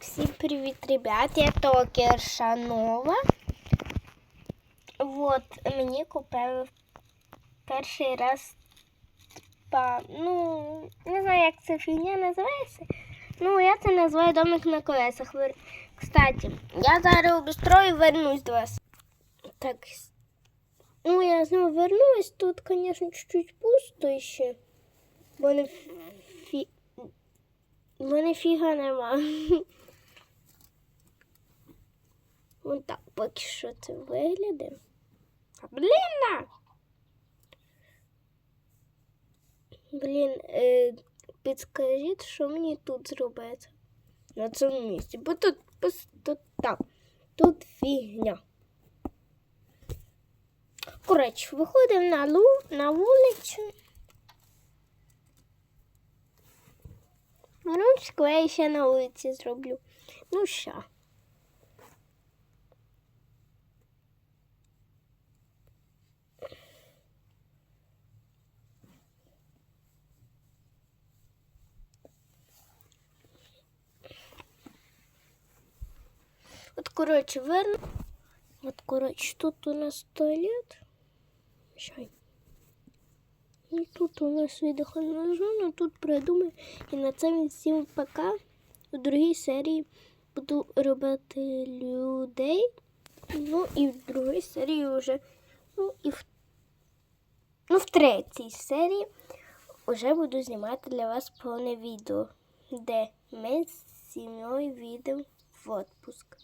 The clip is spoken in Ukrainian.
Всім привіт, ребят! Я Токер Шанова. Вот, мені купили перший раз па, ну, не знаю, як ця фігня називається. Ну, я це називаю домик на колесах. Кстати, я зараз обістрою і вернусь до вас. Так. Ну, я знову вернусь. Тут, звісно, чуть-чуть пусто ще. Бо не фі... Мене фіга нема. Вон так поки що це виглядає. Блін! Блін, е, підскажіть, що мені тут зробити на цьому місці. Бо тут просто так. Тут фігня. Коротше, виходимо на, лу, на вулицю. Ручку я ще на вулиці зроблю. Ну що. От, коротше, верну. От, коротше, тут у нас туалет. Щай. І тут у нас віддихальна зона, тут придумаю. І на це всім пока. У другій серії буду робити людей. Ну і в другій серії вже. Ну і в, ну, в третій серії вже буду знімати для вас повне відео, де ми з сім'єю їдемо в відпуск.